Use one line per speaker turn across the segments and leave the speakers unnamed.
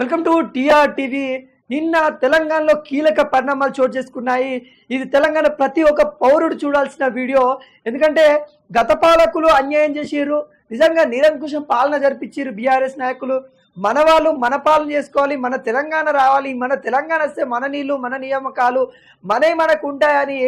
Welcome to TR TV. నిన్న తెలంగాణలో కీలక పరిణామాలు చోటు చేసుకున్నాయి. ఇది తెలంగాణ ప్రతి ఒక్క పౌరుడు చూడాల్సిన వీడియో. ఎందుకంటే గత పాలకులు అన్యాయం చేసిర్రు. నిజంగా నిరంకుశం పాలన జరిపించారు బీఆర్ఎస్ నాయకులు. మన వాళ్ళు మన పాలన చేసుకోవాలి మన తెలంగాణ రావాలి మన తెలంగాణ వస్తే మన నీళ్ళు మన నియామకాలు మనే మనకు ఉంటాయని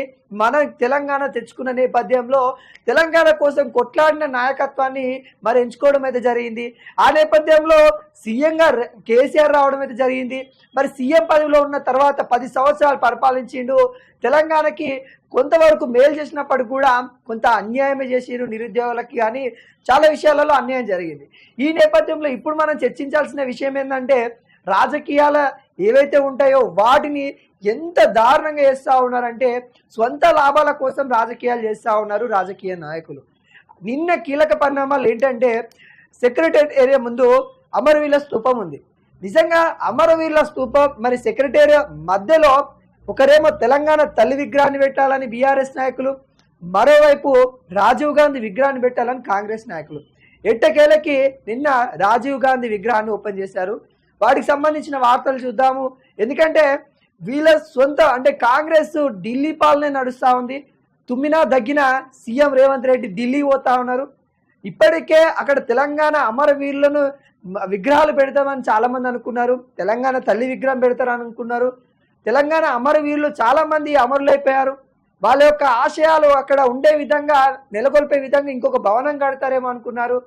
మన తెలంగాణ తెచ్చుకున్న నేపథ్యంలో తెలంగాణ కోసం కొట్లాడిన నాయకత్వాన్ని మరి ఎంచుకోవడం అయితే జరిగింది. ఆ నేపథ్యంలో సీఎంగా కేసీఆర్ రావడం అయితే జరిగింది. మరి సీఎం పదవిలో ఉన్న తర్వాత పది సంవత్సరాలు పరిపాలించిండు. తెలంగాణకి కొంతవరకు మేలు చేసినప్పటికీ కూడా కొంత అన్యాయమే చేసిరు నిరుద్యోగులకి కానీ చాలా విషయాలలో అన్యాయం జరిగింది. ఈ నేపథ్యంలో ఇప్పుడు మనం చర్చించాల్సిన విషయం ఏంటంటే రాజకీయాల ఏవైతే ఉంటాయో వాటిని ఎంత దారుణంగా చేస్తూ ఉన్నారంటే స్వంత లాభాల కోసం రాజకీయాలు చేస్తూ ఉన్నారు రాజకీయ నాయకులు. నిన్న కీలక పరిణామాలు ఏంటంటే సెక్రటరియట్ ఏరియా ముందు అమరవీరుల స్తూపం ఉంది. నిజంగా అమరవీరుల స్తూపం మరి సెక్రటేరియట్ మధ్యలో ఒకరేమో తెలంగాణ తల్లి విగ్రహాన్ని పెట్టాలని బీఆర్ఎస్ నాయకులు మరోవైపు రాజీవ్ గాంధీ విగ్రహాన్ని పెట్టాలని కాంగ్రెస్ నాయకులు. ఎట్టకేలకి నిన్న రాజీవ్ గాంధీ విగ్రహాన్ని ఓపెన్ చేశారు. వాటికి సంబంధించిన వార్తలు చూద్దాము. ఎందుకంటే వీళ్ళ సొంత అంటే కాంగ్రెస్ ఢిల్లీ పాలనే నడుస్తూ ఉంది. తుమ్మినా దగ్గిన సీఎం రేవంత్ రెడ్డి ఢిల్లీ పోతా ఉన్నారు. ఇప్పటికే అక్కడ తెలంగాణ అమరవీరులను విగ్రహాలు పెడతామని చాలామంది అనుకున్నారు. తెలంగాణ తల్లి విగ్రహం పెడతారని అనుకున్నారు. తెలంగాణ అమరవీరులు చాలామంది అమరులైపోయారు. వాళ్ళ యొక్క ఆశయాలు అక్కడ ఉండే విధంగా నెలకొల్పే విధంగా ఇంకొక భవనం కడతారేమో అనుకున్నారు.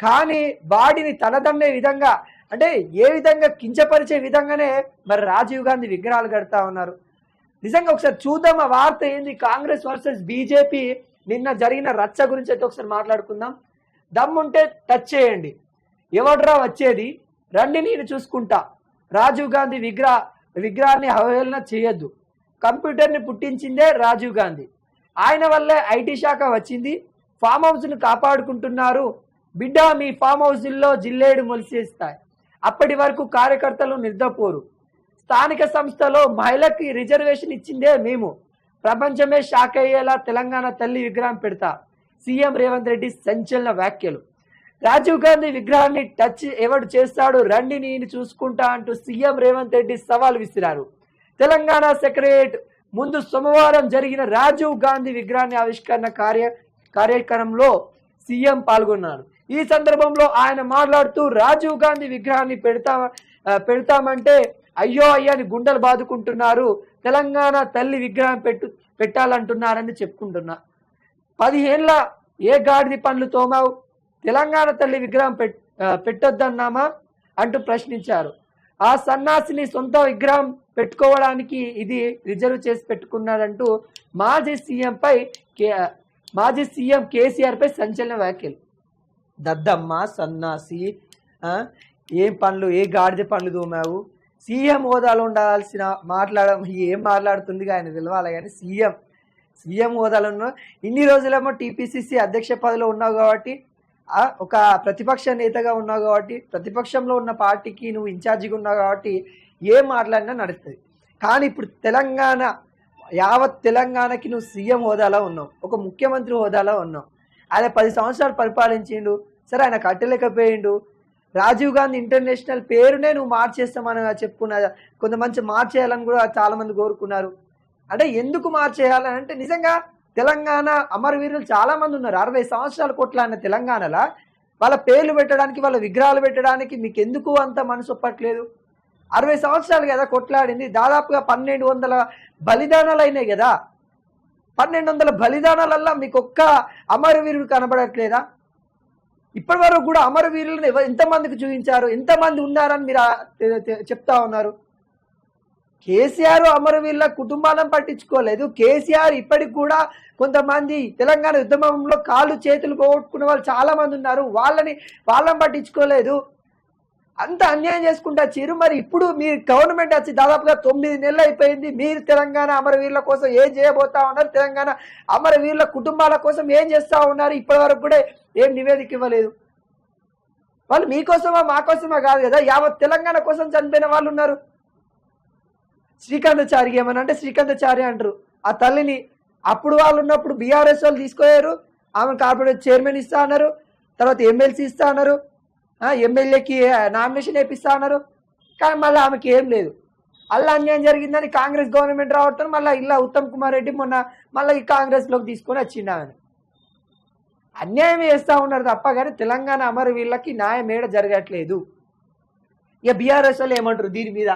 కానీ వాటిని తనదన్నే విధంగా అంటే ఏ విధంగా కించపరిచే విధంగానే మరి రాజీవ్ గాంధీ విగ్రహాలు కడతా ఉన్నారు. నిజంగా ఒకసారి చూద్దాం ఆ వార్త ఏంది? కాంగ్రెస్ వర్సెస్ బీజేపీ నిన్న జరిగిన రచ్చ గురించి అయితే ఒకసారి మాట్లాడుకుందాం. దమ్ముంటే టచ్ చేయండి. ఎవడ్రా వచ్చేది? రండి నేను చూసుకుంటా. రాజీవ్ గాంధీ విగ్రహ విగ్రహాన్ని అవహేళన చేయొద్దు. కంప్యూటర్ని పుట్టించిందే రాజీవ్ గాంధీ. ఆయన వల్లే ఐటీ శాఖ వచ్చింది. ఫామ్ హౌస్ను కాపాడుకుంటున్నారు. బిడ్డ మీ ఫామ్ హౌస్లో జిల్లేడు మొలిసేస్తాయి. అప్పటి వరకు కార్యకర్తలు నిద్రపోరు. స్థానిక సంస్థలో మహిళకి రిజర్వేషన్ ఇచ్చిందే మేము. ప్రపంచమే షాక్ అయ్యేలా తెలంగాణ తల్లి విగ్రహం పెడతా. సీఎం రేవంత్ రెడ్డి సంచలన వ్యాఖ్యలు. రాజీవ్ గాంధీ విగ్రహాన్ని టచ్ ఎవడు చేస్తాడు రండి నేను చూసుకుంటా అంటూ సీఎం రేవంత్ రెడ్డి సవాల్ విసిరారు. తెలంగాణ సెక్రటరియట్ ముందు సోమవారం జరిగిన రాజీవ్ గాంధీ విగ్రహాన్ని ఆవిష్కరణ కార్య కార్యక్రమంలో సీఎం పాల్గొన్నారు. ఈ సందర్భంలో ఆయన మాట్లాడుతూ రాజీవ్ గాంధీ విగ్రహాన్ని పెడతా పెడతామంటే అయ్యో అయ్యని గుండెలు బాదుకుంటున్నారు. తెలంగాణ తల్లి విగ్రహం పెట్టు పెట్టాలంటున్నారని చెప్పుకుంటున్నా. పదిహేళ్ళ ఏ గాడిది పనులు తోమావు? తెలంగాణ తల్లి విగ్రహం పెట్ పెట్టొద్దన్నామా అంటూ ప్రశ్నించారు. ఆ సన్నాసిని సొంత విగ్రహం పెట్టుకోవడానికి ఇది రిజర్వ్ చేసి పెట్టుకున్నాడంటూ మాజీ సీఎంపై కే మాజీ సీఎం కేసీఆర్ పై సంచలన వ్యాఖ్యలు. దద్దమ్మ సన్నాసి ఏం పనులు ఏ గాడిద పనులు దూమావు? సీఎం హోదాలో ఉండాల్సిన మాట్లాడ ఏం మాట్లాడుతుంది ఆయన తెలవాలి కానీ సీఎం సీఎం హోదాలో ఉన్న ఇన్ని రోజులేమో టీపీసీసీ అధ్యక్ష పదవిలో ఉన్నావు కాబట్టి ఒక ప్రతిపక్ష నేతగా ఉన్నావు కాబట్టి ప్రతిపక్షంలో ఉన్న పార్టీకి నువ్వు ఇన్ఛార్జిగా ఉన్నావు కాబట్టి ఏం మాట్లాడినా నడుస్తుంది. కానీ ఇప్పుడు తెలంగాణ యావత్ తెలంగాణకి నువ్వు సీఎం హోదాలో ఉన్నావు ఒక ముఖ్యమంత్రి హోదాలో ఉన్నావు. ఆయన పది సంవత్సరాలు పరిపాలించిండు సరే ఆయన కట్టలేకపోయిండు. రాజీవ్ గాంధీ ఇంటర్నేషనల్ పేరునే నువ్వు మార్చేస్తామని చెప్పుకున్నా కొంతమంది మార్చేయాలని కూడా చాలామంది కోరుకున్నారు. అంటే ఎందుకు మార్చేయాలని అంటే నిజంగా తెలంగాణ అమరవీరులు చాలా మంది ఉన్నారు. అరవై సంవత్సరాల కొట్లాడిన తెలంగాణలో? వాళ్ళ పేర్లు పెట్టడానికి వాళ్ళ విగ్రహాలు పెట్టడానికి మీకు ఎందుకు అంత మనసు ఒప్పట్లేదు? అరవై సంవత్సరాలు కదా కొట్లాడింది. దాదాపుగా పన్నెండు వందల బలిదానాలు అయినాయి కదా? పన్నెండు వందల బలిదానాలల్లా మీకు ఒక్క అమరవీరుడు కనబడట్లేదా? ఇప్పటి వరకు కూడా అమరవీరులను ఎంతమందికి చూపించారు? ఎంతమంది ఉన్నారని మీరు చెప్తా ఉన్నారు. కేసీఆర్ అమరవీరుల కుటుంబాలను పట్టించుకోలేదు. కేసీఆర్ ఇప్పటికి కూడా కొంతమంది తెలంగాణ ఉద్యమంలో కాళ్ళు చేతులు పోగొట్టుకున్న వాళ్ళు చాలా మంది ఉన్నారు. వాళ్ళని వాళ్ళని పట్టించుకోలేదు. అంత అన్యాయం చేసుకుంటా చీరు మరి ఇప్పుడు మీరు గవర్నమెంట్ వచ్చి దాదాపుగా తొమ్మిది నెలలు అయిపోయింది. మీరు తెలంగాణ అమరవీరుల కోసం ఏం చేయబోతా ఉన్నారు? తెలంగాణ అమరవీరుల కుటుంబాల కోసం ఏం చేస్తా ఉన్నారు? ఇప్పటి వరకు కూడా ఏం నివేదిక ఇవ్వలేదు. వాళ్ళు మీకోసమా మా కోసమా కాదు కదా. యావత్ తెలంగాణ కోసం చనిపోయిన వాళ్ళు ఉన్నారు. శ్రీకాంతాచారి ఏమని అంటే శ్రీకాంతాచారి అంటారు. ఆ తల్లిని అప్పుడు వాళ్ళు ఉన్నప్పుడు బీఆర్ఎస్ వాళ్ళు తీసుకోయారు. ఆమె కార్పొరేట్ చైర్మన్ ఇస్తా అన్నారు. తర్వాత ఎమ్మెల్సీ ఇస్తా అన్నారు. ఎమ్మెల్యేకి నామినేషన్ వేపిస్తా అన్నారు. కానీ మళ్ళీ ఆమెకి ఏం లేదు. అల్ల అన్యాయం జరిగిందని కాంగ్రెస్ గవర్నమెంట్ రావటం మళ్ళీ ఇలా ఉత్తమ్ కుమార్ రెడ్డి మొన్న మళ్ళీ ఈ కాంగ్రెస్లోకి తీసుకొని వచ్చిండు ఆమెను. అన్యాయం చేస్తూ ఉన్నారు తప్ప కానీ తెలంగాణ అమరు వీళ్ళకి న్యాయం ఏడ జరగట్లేదు. ఇక బీఆర్ఎస్ వాళ్ళు ఏమంటారు దీని మీద?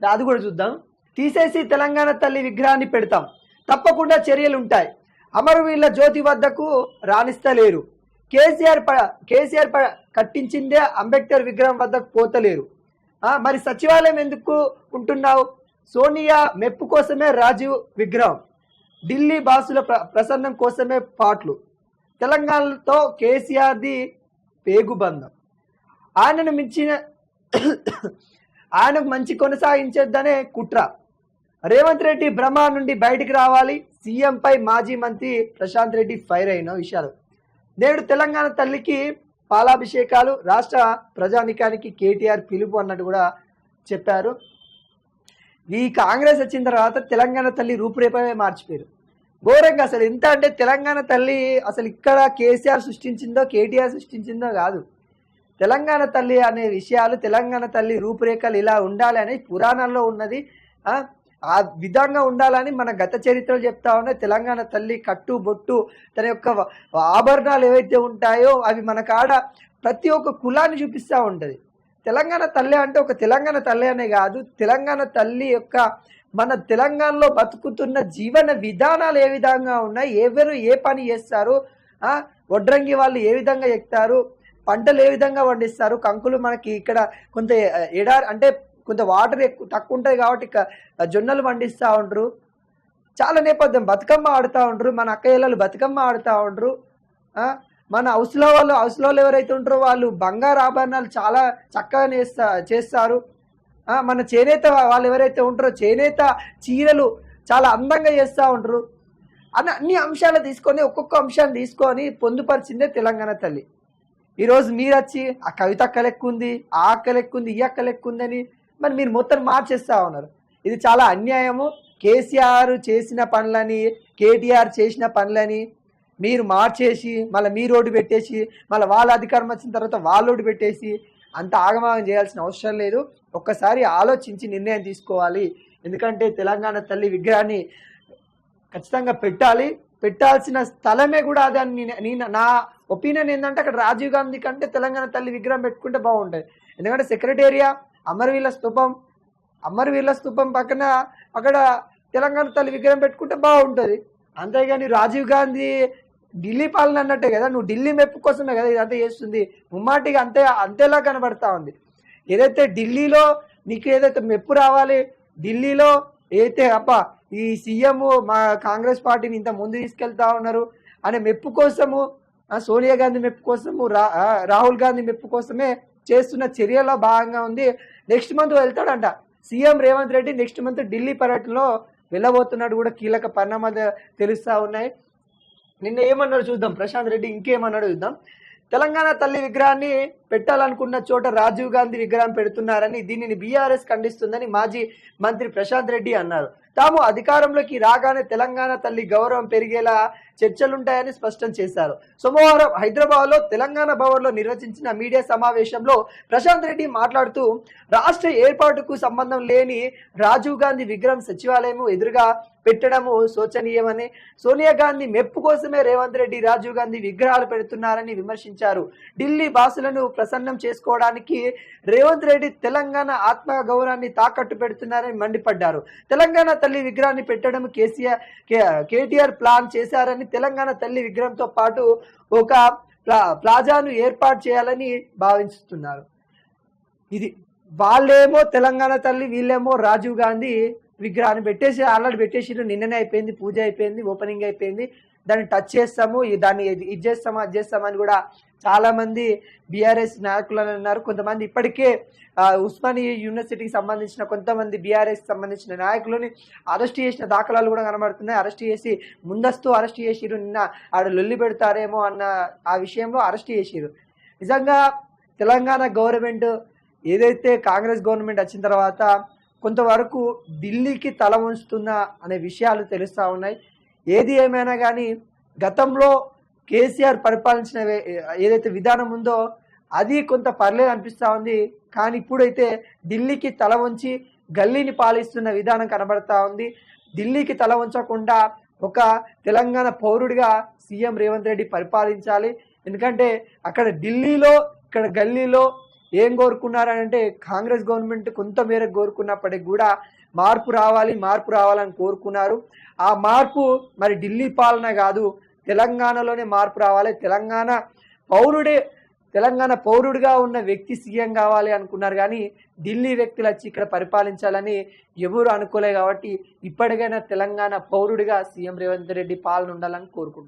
అది కూడా చూద్దాం. తీసేసి తెలంగాణ తల్లి విగ్రహాన్ని పెడతాం. తప్పకుండా చర్యలు ఉంటాయి అమరవీళ్ళ జ్యోతి వద్దకు రాణిస్తలేరు. కేసీఆర్ ప కేసీఆర్ ప కట్టించిందే అంబేద్కర్ విగ్రహం వద్దకు పోతలేరు. మరి సచివాలయం ఎందుకు ఉంటున్నావు? సోనియా మెప్పు కోసమే రాజీవ్ విగ్రహం. ఢిల్లీ బాసుల ప్ర ప్రసన్నం కోసమే పాటలు. తెలంగాణతో కేసీఆర్ది పేగుబంధం. ఆయనను మించిన ఆయనకు మంచి కొనసాగించేద్దనే కుట్ర. రేవంత్ రెడ్డి భ్రమ నుండి బయటికి రావాలి. సీఎంపై మాజీ మంత్రి ప్రశాంత్ రెడ్డి ఫైర్ అయిన విషయాలు. నేడు తెలంగాణ తల్లికి పాలాభిషేకాలు రాష్ట్ర ప్రజానికానికి కేటీఆర్ పిలుపు అన్నట్టు కూడా చెప్పారు. ఈ కాంగ్రెస్ వచ్చిన తర్వాత తెలంగాణ తల్లి రూపురేపమే మార్చిపోయారు. ఘోరంగా అసలు ఎంత అంటే తెలంగాణ తల్లి అసలు ఇక్కడ కేసీఆర్ సృష్టించిందో కేటీఆర్ సృష్టించిందో కాదు. తెలంగాణ తల్లి అనే విషయాలు తెలంగాణ తల్లి రూపురేఖలు ఇలా ఉండాలి అనేది పురాణాల్లో ఉన్నది. ఆ, విధంగా ఉండాలని మన గత చరిత్రలు చెప్తా ఉన్నాయి. తెలంగాణ తల్లి కట్టు బొట్టు తన యొక్క ఆభరణాలు ఏవైతే ఉంటాయో అవి మన కాడ ప్రతి ఒక్క కులాన్ని చూపిస్తూ ఉంటుంది. తెలంగాణ తల్లి అంటే ఒక తెలంగాణ తల్లి అనే కాదు. తెలంగాణ తల్లి యొక్క మన తెలంగాణలో బతుకుతున్న జీవన విధానాలు ఏ విధంగా ఉన్నాయి? ఎవరు ఏ పని చేస్తారు? వడ్రంగి వాళ్ళు ఏ విధంగా ఎక్కుతారు పంటలు ఏ విధంగా పండిస్తారు? కంకులు మనకి ఇక్కడ కొంత ఎడారి అంటే కొంత వాటర్ ఎక్కువ తక్కువ ఉంటుంది కాబట్టి జొన్నలు పండిస్తూ ఉంటారు చాలా నేపథ్యం. బతుకమ్మ ఆడుతూ ఉంటారు మన అక్కయ్యలు బతుకమ్మ ఆడుతూ ఉంటారు మన హౌస్లో వాళ్ళు హౌస్లో ఎవరైతే ఉంటారో వాళ్ళు బంగారు ఆభరణాలు చాలా చక్కగా నేస్తా చేస్తారు. మన చేనేత వాళ్ళు ఎవరైతే ఉంటారో చేనేత చీరలు చాలా అందంగా చేస్తూ ఉంటారు అని అన్ని అంశాలు తీసుకొని ఒక్కొక్క అంశాన్ని తీసుకొని పొందుపరిచిందే తెలంగాణ తల్లి. ఈరోజు మీరు వచ్చి ఆ కవిత అక్క లెక్క ఉంది ఆ అక్క లెక్క ఉంది ఈ అక్క లెక్క ఉందని మరి మీరు మొత్తం మార్చేస్తా ఉన్నారు. ఇది చాలా అన్యాయము. కేసీఆర్ చేసిన పనులని కేటీఆర్ చేసిన పనులని మీరు మార్చేసి మళ్ళీ మీ రోడ్డు పెట్టేసి మళ్ళీ వాళ్ళ అధికారం వచ్చిన తర్వాత వాళ్ళు ఓటు పెట్టేసి అంత ఆగమాగం చేయాల్సిన అవసరం లేదు. ఒక్కసారి ఆలోచించి నిర్ణయం తీసుకోవాలి. ఎందుకంటే తెలంగాణ తల్లి విగ్రహాన్ని ఖచ్చితంగా పెట్టాలి. పెట్టాల్సిన స్థలమే కూడా దాన్ని నేను నా ఒపీనియన్ ఏంటంటే అక్కడ రాజీవ్ గాంధీ కంటే తెలంగాణ తల్లి విగ్రహం పెట్టుకుంటే బాగుంటుంది. ఎందుకంటే సెక్రటేరియా అమరవీల స్తూపం అమరవీళ్ళ స్తూపం పక్కన అక్కడ తెలంగాణ తల్లి విగ్రహం పెట్టుకుంటే బాగుంటుంది. అంతేగాని రాజీవ్ గాంధీ ఢిల్లీ పాలన అన్నట్టే కదా నువ్వు ఢిల్లీ మెప్పు కోసమే కదా ఇదంతా చేస్తుంది. ముమ్మాటిగా అంతే అంతేలా కనబడతా ఉంది. ఏదైతే ఢిల్లీలో నీకు ఏదైతే మెప్పు రావాలి ఢిల్లీలో ఏదైతే అప్ప ఈ సీఎం మా కాంగ్రెస్ పార్టీని ఇంత ముందు తీసుకెళ్తా ఉన్నారు అనే మెప్పు కోసము సోనియా గాంధీ మెప్పు కోసము రా రాహుల్ గాంధీ మెప్పు కోసమే చేస్తున్న చర్యలో భాగంగా ఉంది. Next month వెళ్తాడంట. CM Revanth Reddy next month Delhi పర్యటనలో వెళ్ళబోతున్నాడు కూడా కీలక పరిణామాలు తెలుస్తా ఉన్నాయి. నిన్న ఏమన్నాడు చూద్దాం. ప్రశాంత్ రెడ్డి ఇంకేమన్నాడు చూద్దాం. తెలంగాణ తల్లి విగ్రహాన్ని పెట్టాలనుకున్న చోట రాజీవ్ గాంధీ విగ్రహం పెడుతున్నారని దీనిని బీఆర్ఎస్ ఖండిస్తుందని మాజీ మంత్రి ప్రశాంత్ రెడ్డి అన్నారు. తాము అధికారంలోకి రాగానే తెలంగాణ తల్లి గౌరవం పెరిగేలా చర్చలుంటాయని స్పష్టం చేశారు. సోమవారం హైదరాబాద్లో తెలంగాణ భవన్లో నిర్వచించిన మీడియా సమావేశంలో ప్రశాంత్ రెడ్డి మాట్లాడుతూ రాష్ట్ర ఏర్పాటుకు సంబంధం లేని రాజీవ్ గాంధీ విగ్రహం సచివాలయం ఎదురుగా పెట్టడము శోచనీయమని సోనియా గాంధీ మెప్పు కోసమే రేవంత్ రెడ్డి రాజీవ్ గాంధీ విగ్రహాలు పెడుతున్నారని విమర్శించారు. ఢిల్లీ బాసులను ప్రసన్నం చేసుకోవడానికి రేవంత్ రెడ్డి తెలంగాణ ఆత్మ గౌరవాన్ని తాకట్టు పెడుతున్నారని మండిపడ్డారు. తెలంగాణ తల్లి విగ్రహాన్ని పెట్టడం కేసీఆర్ కే- కేటీఆర్ ప్లాన్ చేశారని తెలంగాణ తల్లి విగ్రహంతో పాటు ఒక ప్లా ప్లాజాను ఏర్పాటు చేయాలని భావిస్తున్నారు. ఇది వాళ్ళేమో తెలంగాణ తల్లి వీళ్ళేమో రాజీవ్ గాంధీ విగ్రహాన్ని పెట్టేసి ఆల్రెడీ పెట్టేసి నిన్ననే అయిపోయింది పూజ అయిపోయింది ఓపెనింగ్ అయిపోయింది. దాన్ని టచ్ చేస్తాము దాన్ని ఇది చేస్తాము అది చేస్తామని కూడా చాలా మంది బీఆర్ఎస్ నాయకులు అని అన్నారు. కొంతమంది ఇప్పటికే ఉస్మానియా యూనివర్సిటీకి సంబంధించిన కొంతమంది బీఆర్ఎస్ సంబంధించిన నాయకులని అరెస్ట్ చేసిన దాఖలాలు కూడా కనబడుతున్నాయి. అరెస్ట్ చేసి ముందస్తు అరెస్ట్ చేసిరు నిన్న ఆడ లొల్లి పెడతారేమో అన్న ఆ విషయంలో అరెస్ట్ చేసిరు నిజంగా తెలంగాణ గవర్నమెంట్ ఏదైతే కాంగ్రెస్ గవర్నమెంట్ వచ్చిన తర్వాత కొంతవరకు ఢిల్లీకి తల వంచుతుందా అనే విషయాలు తెలుస్తూ ఉన్నాయి. ఏది ఏమైనా కానీ గతంలో కేసీఆర్ పరిపాలించిన ఏదైతే విధానం ఉందో అది కొంత పర్లేదు అనిపిస్తూ ఉంది. కానీ ఇప్పుడైతే ఢిల్లీకి తల వంచి గల్లీని పాలిస్తున్న విధానం కనబడతా ఉంది. ఢిల్లీకి తల వంచకుండా ఒక తెలంగాణ పౌరుడిగా సీఎం రేవంత్ రెడ్డి పరిపాలించాలి. ఎందుకంటే అక్కడ ఢిల్లీలో ఇక్కడ గల్లీలో ఏం కోరుకున్నారంటే కాంగ్రెస్ గవర్నమెంట్ కొంత మేరకు కూడా మార్పు రావాలి మార్పు రావాలని కోరుకున్నారు. ఆ మార్పు మరి ఢిల్లీ పాలన కాదు తెలంగాణలోనే మార్పు రావాలి. తెలంగాణ పౌరుడే తెలంగాణ పౌరుడిగా ఉన్న వ్యక్తి సీఎం కావాలి అనుకున్నారు కానీ ఢిల్లీ వ్యక్తులు వచ్చి ఇక్కడ పరిపాలించాలని ఎవరు అనుకోలే కాబట్టి ఇప్పటికైనా తెలంగాణ పౌరుడిగా సీఎం రేవంత్ రెడ్డి పాలన ఉండాలని కోరుకుంటాం